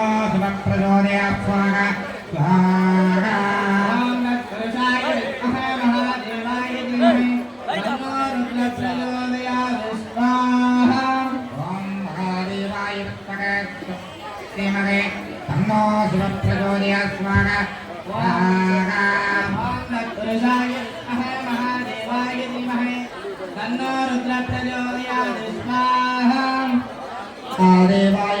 శుభం ప్రచోదయాత్ స్వాహ శ్రీమదే తన్నో శివ ప్రచోదయా స్వాహ పురుషాయ మహాదేవాయ ధీమహే తన్నో రుద్ర ప్రచోదయా స్వాహ దేవాయ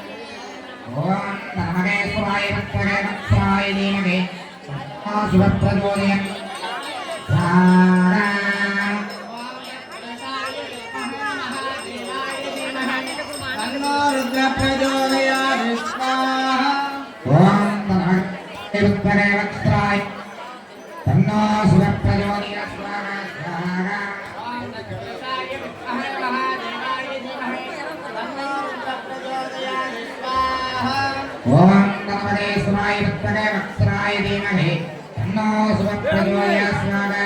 ఓం ధర్మదేశ్వరాయ భక్తగేశ్వరాయ ధీమహి శివప్రచోదయం తన్నో శివప్రచోదయ స్వాహ స్వాహ नमदेश्वराय विद्महे वत्सराय धीमहि तन्नो शिवः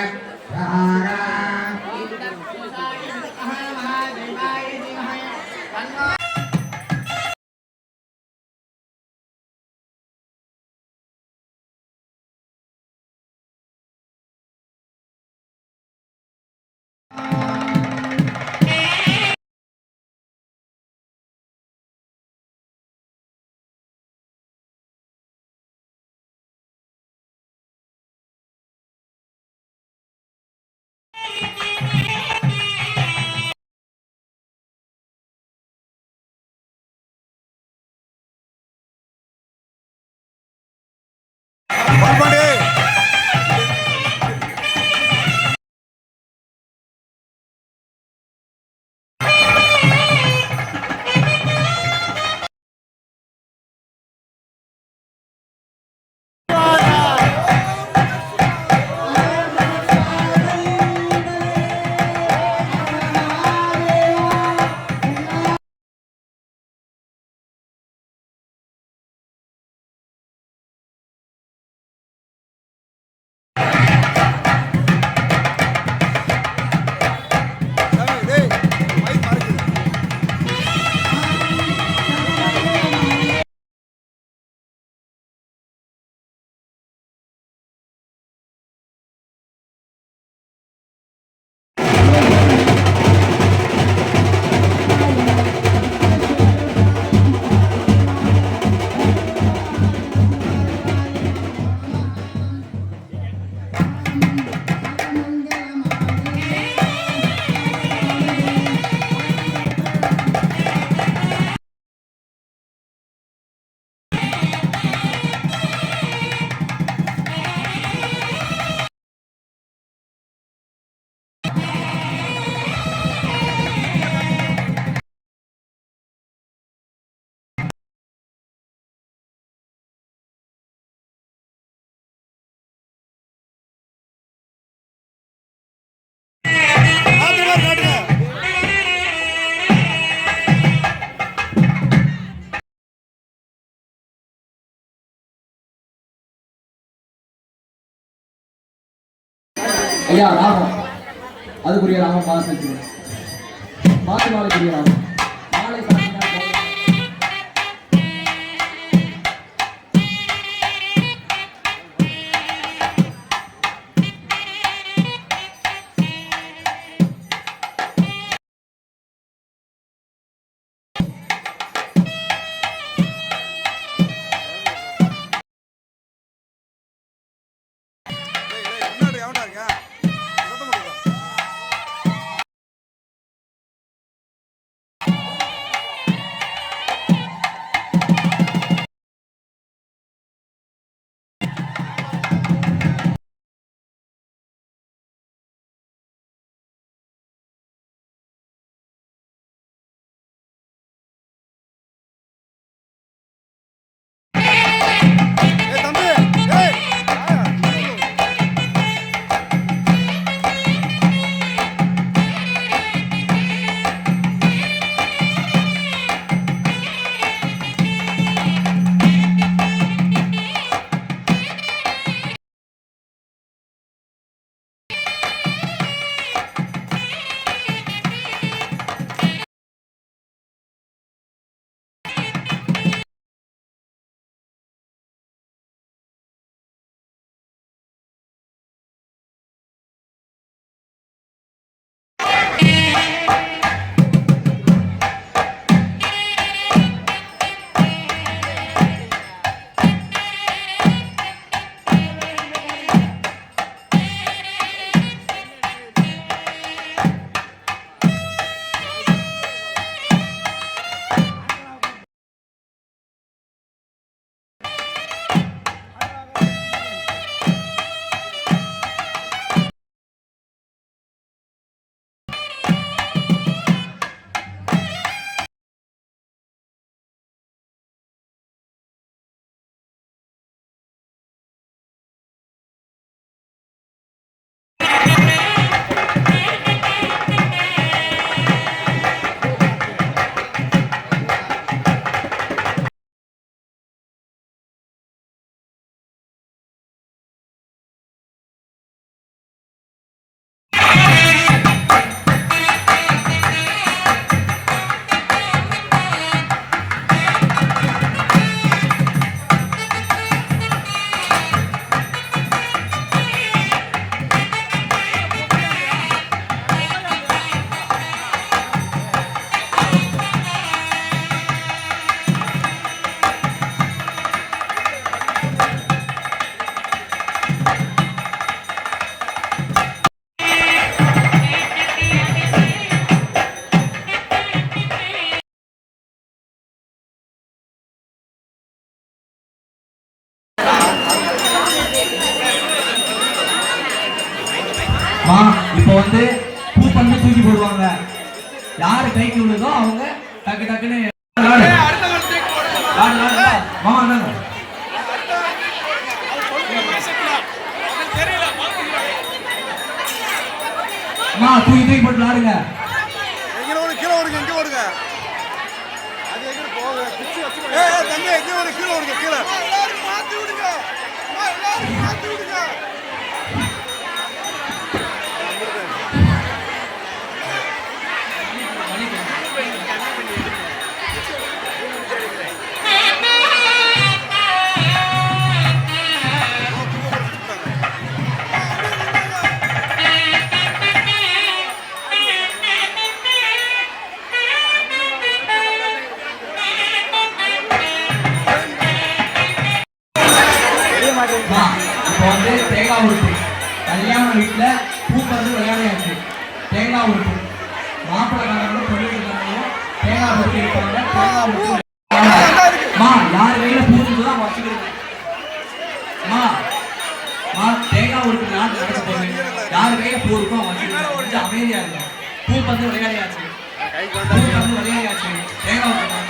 பண்ணு ஐயா ராகம். அதுக்குரிய ராகம் மாலை செலுத்துவோம் மாட்டு மாலைக்குரிய தேங்காய் உருட்டு நாட்டு நடக்க போகுது யார் கையில பூ இருக்கோ அவங்க அமைதியா இருக்கும் பூ பந்து விளையாடியாச்சு. பூ பந்து தேங்காய்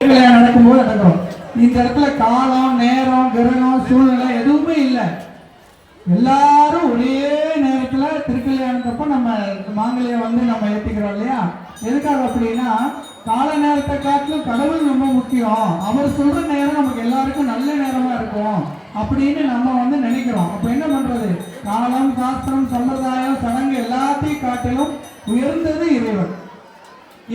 நடக்கும்போது நடக்கும் இந்த இடத்துல காலம் நேரம் கிரகம் சூழ்நிலை கடவுள் ரொம்ப முக்கியம். அவர் சொல்ற நேரம் நமக்கு எல்லாருக்கும் நல்ல நேரமா இருக்கும் அப்படின்னு நம்ம வந்து நினைக்கிறோம். அப்ப என்ன பண்றது? காலம் சாஸ்திரம் சம்பிரதாயம் சடங்கு எல்லாத்தையும் காட்டிலும் உயர்ந்தது இறைவன்.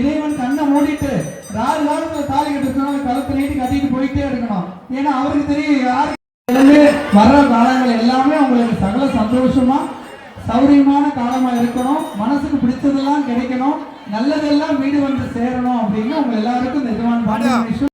இறைவன் கண்ணை மூடிட்டு ராறு காலத்துல தாலி கட்டுறதுனால கழுத்தை நீட்டி கட்டிட்டு போயிட்டே இருக்கணும். ஏன்னா அவருக்கு தெரியும் யாருக்கு வர்ற காலங்கள் எல்லாமே அவங்களுக்கு சகல சந்தோஷமா சௌரியமான காலமா இருக்கணும். மனசுக்கு பிடிச்சதெல்லாம் கிடைக்கணும். நல்லதெல்லாம் வீடு வந்து சேரணும் அப்படின்னு உங்க எல்லாருக்கும் நிஜமான பாண்டியன்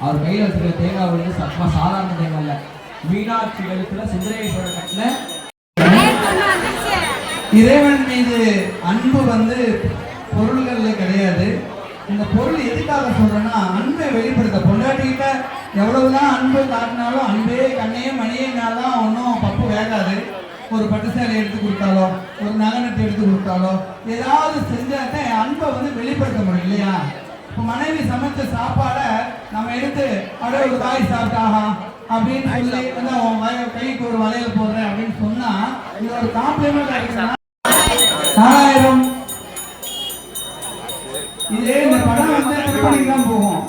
அவர் கையில வச்சிருக்க தேங்காய் வந்து சப்பா சாதாரண தேங்காய் இல்ல. மீனாட்சி எழுத்துல சுந்தரேஸ்வரர் கட்டின இறைவன் மீது அன்பு வந்து பொருள்கள்ல கிடையாது. இந்த பொருள் எதுக்காக சொல்றேன்னா அன்பை வெளிப்படுத்த. பொண்டாட்டிகிட்ட எவ்வளவுதான் அன்பு காட்டினாலும் அன்பே கண்ணையே மணியேனாலும் ஒன்றும் பப்பு வேகாது. ஒரு பட்டு சேலை எடுத்து கொடுத்தாலோ ஒரு நகனத்தை எடுத்து கொடுத்தாலோ ஏதாவது செஞ்சாதான் அன்பை வந்து வெளிப்படுத்த முடியும் இல்லையா? இப்போ மனைவி சமைச்ச சாப்பாடை நம்ம எடுத்து அப்படியே ஒரு வாய் சாப்பிட்டாஹா அப்படின்னு சொல்லி வந்து அவன் வய- கைக்கு ஒரு வளையல் போடுறேன் அப்படின்னு சொன்னா இது ஒரு காம்ப்ளிமெண்ட் ஆயிடுச்சுன்னா நாலாயிரம் இதே இந்த படம் வந்து திருப்பதிக்கு தான் போகும்.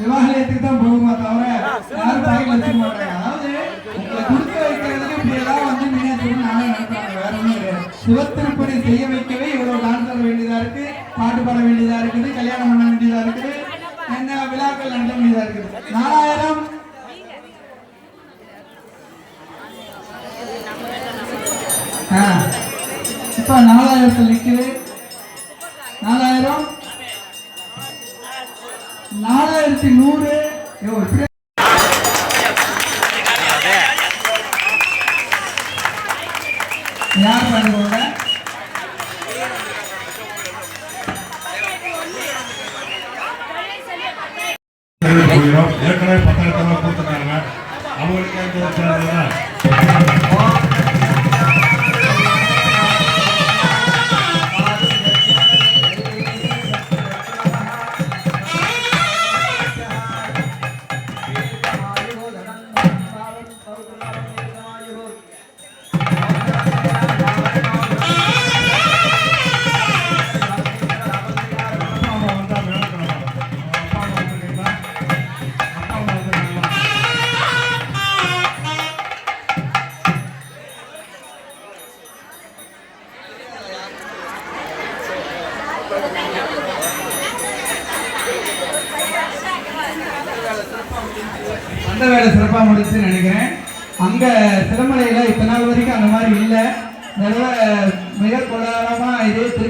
விவாகரத்துக்கு தான் போகுமா தவிர யாரும் தாய் வச்சுக்க மாட்டாங்க. அதாவது உங்களை கொடுக்க வைக்கிறதுக்கு இப்படி எல்லாம் வந்து மீனாட்சி நானே நடத்துறாங்க வேற ஒன்றும் கிடையாது. சிவத்திருப்பணி செய்ய வைக்கவே இவ்வளவு டான்ஸ் ஆட வேண்டியதா இருக்கு. பாட்டு பாட வேண்டியதா இருக்குது. கல்யாணம் பண்ண வேண்டியதா இருக்குது. என்ன விழாக்கள் நடத்த வேண்டியதா இருக்குது. நாலாயிரம் இப்போ நாலாயிரத்தில் நிற்குது. நாலாயிரம்? நாலாயிரத்தி நூறு.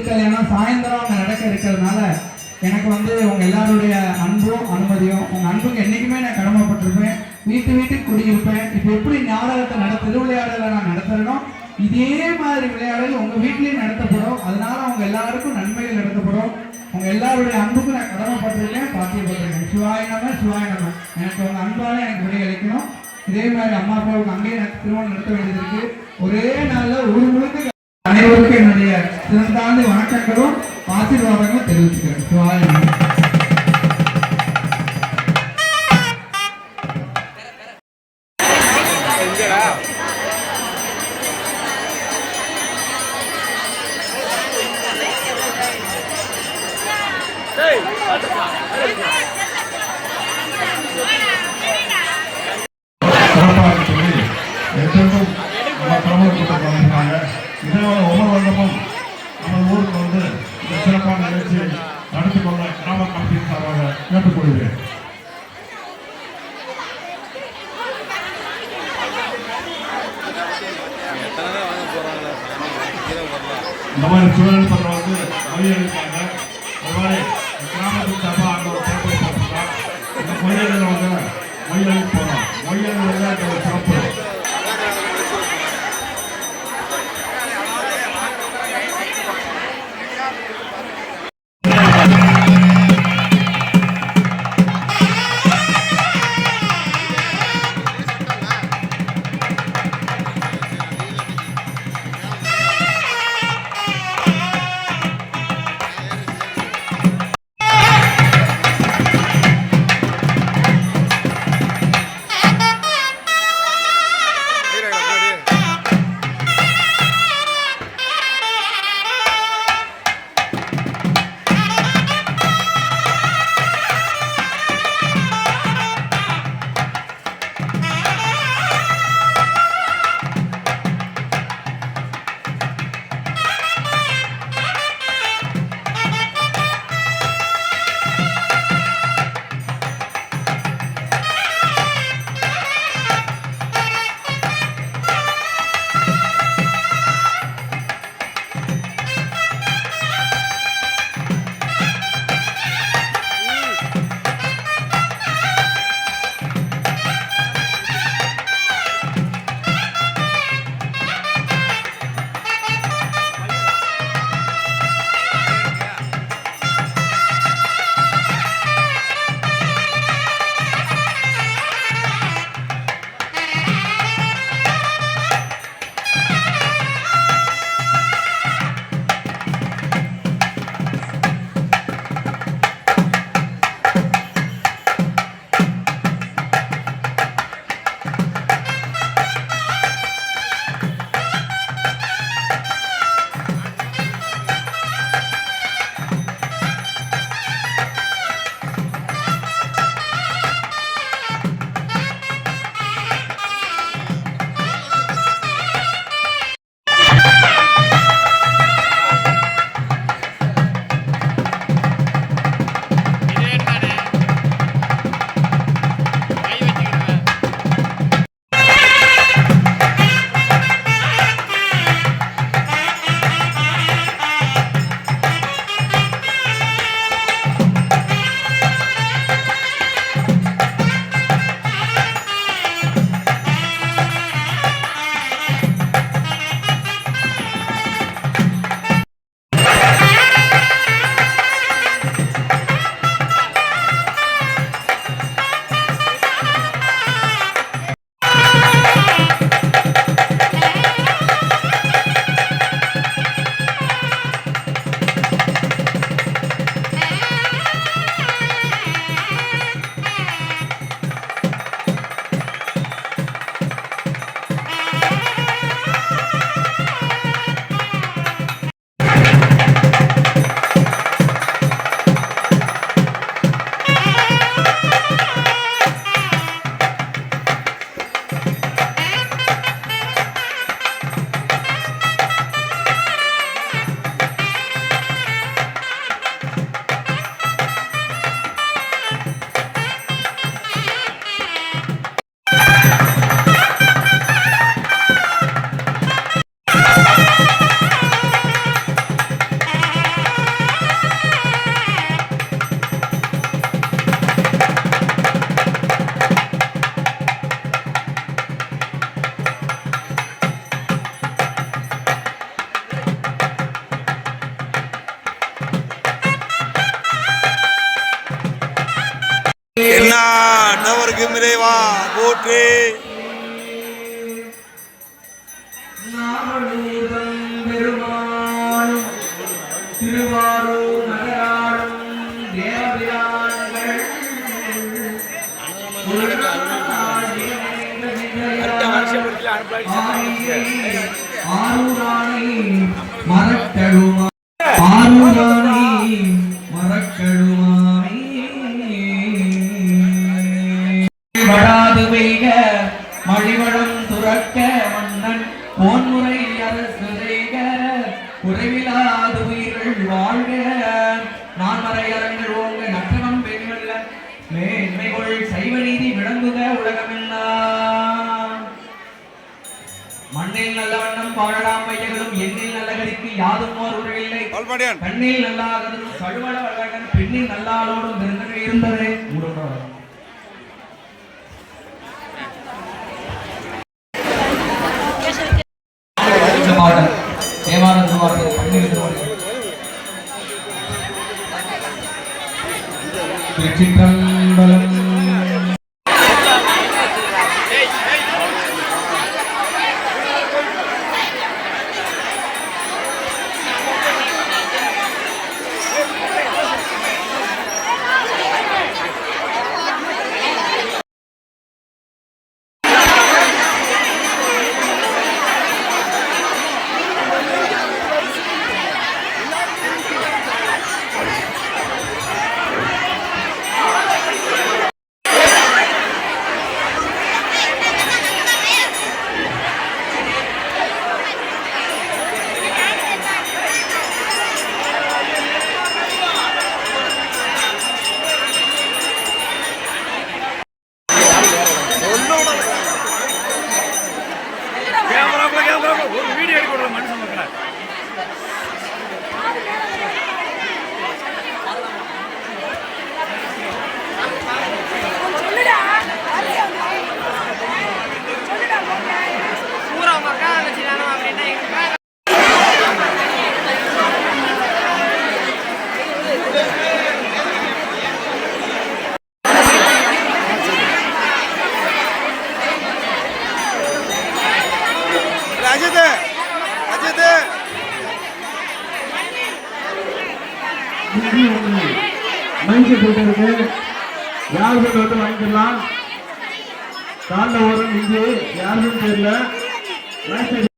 கல்யாணம் இதே சாயந்தரம் அங்கே நடக்க இருக்கிறதுனால எனக்கு வந்து உங்கள் எல்லாருடைய அன்பும் அனுமதியும் உங்கள் அன்புக்கு என்றைக்குமே நான் கடமைப்பட்டிருப்பேன். வீட்டு வீட்டுக்கு குடியிருப்பேன். இப்போ எப்படி நாடகத்தை நட திருவிளையாடலை நான் நடத்துறேனோ இதே மாதிரி விளையாடல் உங்கள் வீட்லேயும் நடத்தப்படும். அதனால அவங்க எல்லாருக்கும் நன்மைகள் நடத்தப்படும். உங்க எல்லாருடைய அன்புக்கு நான் கடமைப்பட்டிருக்கேன் பாத்தியப்பட்டிருக்கேன். சிவாய நம சிவாய நம. எனக்கு உங்க அன்பால எனக்கு விடை அளிக்கணும். இதே மாதிரி அம்மா அப்பாவுக்கு அங்கேயே திருமணம் நடத்த வேண்டியது இருக்கு. ஒரே நாள்ல ஒரு முழுக்க அனைவருக்கும் என்னுடைய சிறந்தாண்டு வணக்கங்களும் ஆசீர்வாதங்களும் தெரிவிச்சுக்கிறேன். என்னாட்டவர்க்கும் இறைவா போற்றி. வடாது பெய்க மழிவளம் துறக்க மன்னன் போன்முறை அரசு செய்க குறைவிலாது உயிர்கள் வாழ்க. நான் மறை அரங்கள் ஓங்க நற்றவம் பெண்வல்ல மேன்மைகொள் சைவ நீதி விளங்குக உலகமெல்லாம் மண்ணில் நல்ல வண்ணம் பாழலாம் வையகளும் எண்ணில் நல்லகரிக்கு யாதும் ஓர் உறவில்லை கண்ணில் நல்லாததும் கழுவள வழகன் பெண்ணில் நல்லாளோடும் இருந்ததே. மூடோட digital மைக்கு போட்டிருக்கு யார் பேர் வந்து வாங்கிக்கலாம் தாண்ட ஓரம் இங்கே யாருமே தெரியல